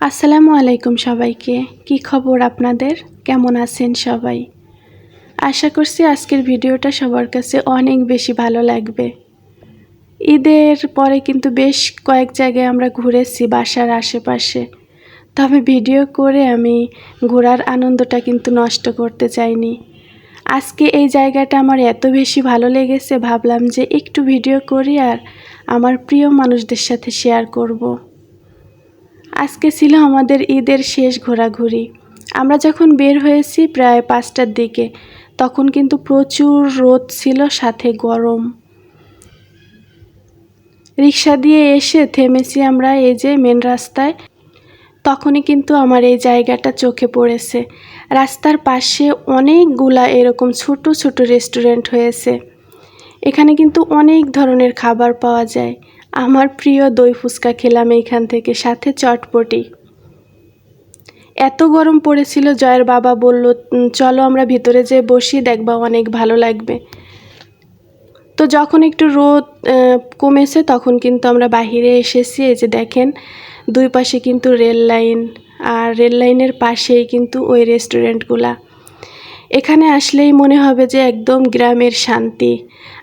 আসসালামু আলাইকুম সবাইকে। কি খবর আপনাদের? কেমন আছেন সবাই? আশা করছি আজকের ভিডিওটা সবার কাছে অনেক বেশি ভালো লাগবে। ঈদের পরে কিন্তু বেশ কয়েক জায়গায় আমরা ঘুরেছি বাসার আশেপাশে। তবে ভিডিও করে আমি ঘোরার আনন্দটা কিন্তু নষ্ট করতে চাইনি। আজকে এই জায়গাটা আমার এত বেশি ভালো লেগেছে, ভাবলাম যে একটু ভিডিও করি আর আমার প্রিয় মানুষদের সাথে শেয়ার করব। আজকে ছিল আমাদের ঈদের শেষ ঘোরাঘুরি। আমরা যখন বের হয়েছি প্রায় পাঁচটার দিকে, তখন কিন্তু প্রচুর রোদ ছিল, সাথে গরম। রিক্সা দিয়ে এসে থেমেছি আমরা এই যে মেন রাস্তায়। তখনই কিন্তু আমার এই জায়গাটা চোখে পড়েছে। রাস্তার পাশে অনেকগুলা এরকম ছোট ছোট রেস্টুরেন্ট হয়েছে। এখানে কিন্তু অনেক ধরনের খাবার পাওয়া যায়। আমার প্রিয় দই ফুচকা খেলাম এইখান থেকে সাথে চটপটি। এত গরম পড়েছিল, জয়ের বাবা বলল চলো আমরা ভিতরে যেয়ে বসি, দেখবা অনেক ভালো লাগবে। তো যখন একটু রোদ কমেছে, তখন কিন্তু আমরা বাহিরে এসেছি, এই যে দেখেন, দুই পাশে কিন্তু রেল লাইন, আর রেল লাইনের পাশেই কিন্তু ওই রেস্টুরেন্টগুলা। এখানে আসলেই মনে হবে যে একদম গ্রামের শান্তি।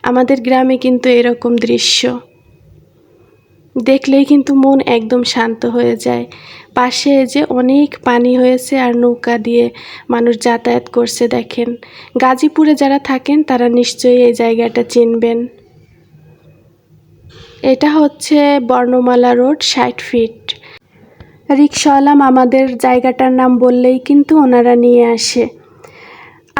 আমাদের গ্রামে কিন্তু এরকম দৃশ্য। দেখলেই কিন্তু মন একদম শান্ত হয়ে যায়। পাশে যে অনেক পানি হয়েছে আর নৌকা দিয়ে মানুষ যাতায়াত করছে দেখেন। গাজীপুরে যারা থাকেন, তারা নিশ্চয়ই এই জায়গাটা চিনবেন। এটা হচ্ছে বর্ণমালা রোড ষাট ফিট। রিক্সাওয়ালা আমাদের জায়গাটার নাম বললেই কিন্তু ওনারা নিয়ে আসে।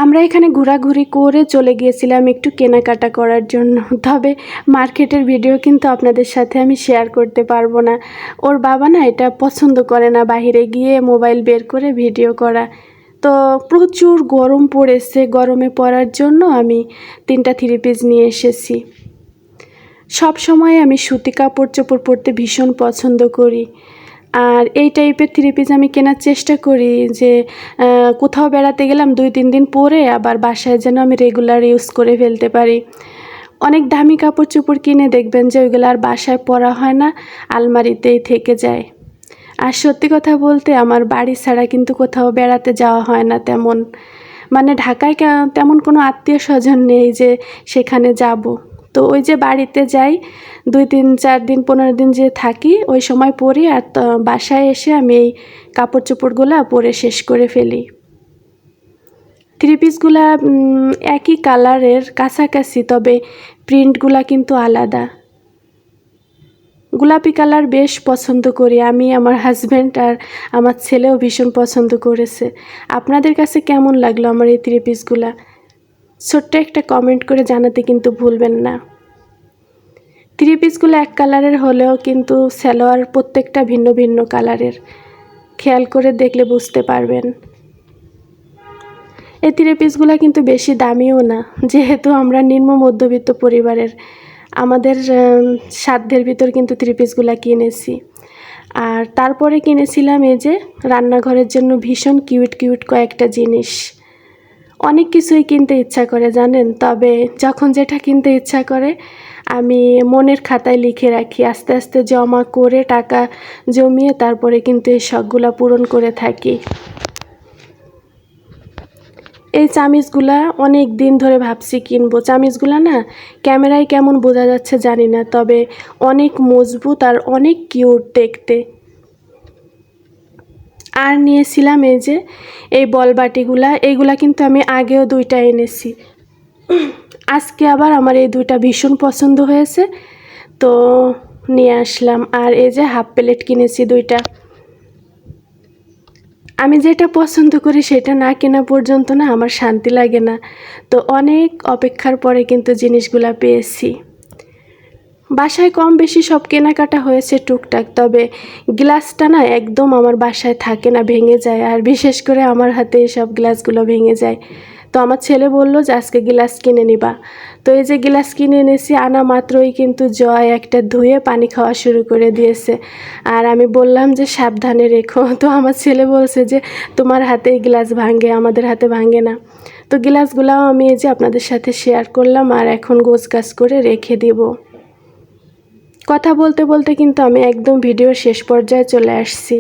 আমরা এখানে ঘোরাঘুরি করে চলে গিয়েছিলাম একটু কেনাকাটা করার জন্য। তবে মার্কেটের ভিডিও কিন্তু আপনাদের সাথে আমি শেয়ার করতে পারব না। ওর বাবা না এটা পছন্দ করে না বাইরে গিয়ে মোবাইল বের করে ভিডিও করা। তো প্রচুর গরম পড়েছে, গরমে পড়ার জন্য আমি তিনটা থ্রি পিস নিয়ে এসেছি। সব সময় আমি সুতি কাপড় চোপড় পরতে ভীষণ পছন্দ করি। আর এই টাইপের থ্রি পিস আমি কেনার চেষ্টা করি যে কোথাও বেড়াতে গেলাম দুই, তিন দিন পরে আবার বাসায় যেন আমি রেগুলার ইউজ করে ফেলতে পারি। অনেক দামি কাপড় চোপড় কিনে দেখবেন যে ওইগুলো আর বাসায় পরা হয় না, আলমারিতেই থেকে যায়। আর সত্যি কথা বলতে আমার বাড়ি ছাড়া কিন্তু কোথাও বেড়াতে যাওয়া হয় না তেমন। মানে ঢাকায় তেমন কোনো আত্মীয় স্বজন নেই যে সেখানে যাব। তো ওই যে বাড়িতে যাই, দুই তিন চার দিন, পনেরো দিন যে থাকি, ওই সময় পরি আর বাসায় এসে আমি এই কাপড় চোপড়গুলো পরে শেষ করে ফেলি। থ্রি পিসগুলা একই কালারের কাছাকাছি, তবে প্রিন্টগুলা কিন্তু আলাদা। গোলাপি কালার বেশ পছন্দ করি, আমি, আমার হাজব্যান্ড আর আমার ছেলেও ভীষণ পছন্দ করেছে। আপনাদের কাছে কেমন লাগল আমার এই থ্রি পিসগুলা? ছোট্ট একটা কমেন্ট করে জানাতে কিন্তু ভুলবেন না। থ্রি পিসগুলো এক কালারের হলেও কিন্তু সালোয়ার প্রত্যেকটা ভিন্ন ভিন্ন কালারের খেয়াল করে দেখলে বুঝতে পারবেন। এই থ্রি পিসগুলো কিন্তু বেশি দামিও না। যেহেতু আমরা নিম্ন মধ্যবিত্ত পরিবারের, আমাদের সাধ্যের ভিতর কিন্তু থ্রি পিসগুলো কিনেছি। আর তারপরে কিনেছিলাম এই যে রান্নাঘরের জন্য ভীষণ কিউট কিউট কয়েকটা জিনিস। অনেক কিছুই কিনতে ইচ্ছা করে, জানেন? তবে যখন যেটা কিনতে ইচ্ছা করে, আমি মনের খাতায় লিখে রাখি, আস্তে আস্তে জমা করে টাকা জমিয়ে তারপরে কিন্তু এই শখগুলা পূরণ করে থাকি। এই চামিচগুলা অনেক দিন ধরে ভাবছি কিনবো। চামিচগুলা না ক্যামেরায় কেমন বোঝা যাচ্ছে জানি না, তবে অনেক মজবুত আর অনেক কিউট দেখতে। আর নিয়েছিলাম এই যে এই বল বাটিগুলা, এইগুলা কিন্তু আমি আগেও দুইটা এনেছি। আজকে আবার আমার এই দুইটা ভীষণ পছন্দ হয়েছে। তো নিয়ে আসলাম। আর এই যে হাফ প্লেট কিনেছি দুইটা। আমি যেটা পছন্দ করি সেটা না কেনা পর্যন্ত না, আমার শান্তি লাগে না। তো অনেক অপেক্ষার পরে কিন্তু জিনিসগুলা পেয়েছি। বাসায় কম বেশি সব কেনাকাটা হয়েছে টুকটাক, তবে গ্লাসটা না একদম আমার বাসায় থাকে না, ভেঙে যায়। আর বিশেষ করে আমার হাতে সব গ্লাসগুলো ভেঙে যায়। তো আমার ছেলে বলল যে, আজকে গ্লাস কিনে নিবা। তো এই যে গ্লাস কিনে এনেছি, আনা মাত্রই কিন্তু জয় একটা ধুয়ে পানি খাওয়া শুরু করে দিয়েছে। আর আমি বললাম যে, সাবধানে রেখো। তো আমার ছেলে বলছে যে, তোমার হাতে গ্লাস ভাঙে, আমাদের হাতে ভাঙে না। তো গ্লাসগুলাও আমি এই যে আপনাদের সাথে শেয়ার করলাম, আর এখন গোছ গাছ করে রেখে দিব। কথা বলতে বলতে কিন্তু আমি একদম ভিডিওর শেষ পর্যায়ে চলে আসছি।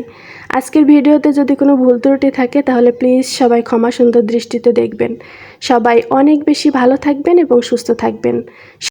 আজকের ভিডিওতে যদি কোনো ভুল ত্রুটি থাকে, তাহলে প্লিজ সবাই ক্ষমা সুন্দর দৃষ্টিতে দেখবেন। সবাই অনেক বেশি ভালো থাকবেন এবং সুস্থ থাকবেন।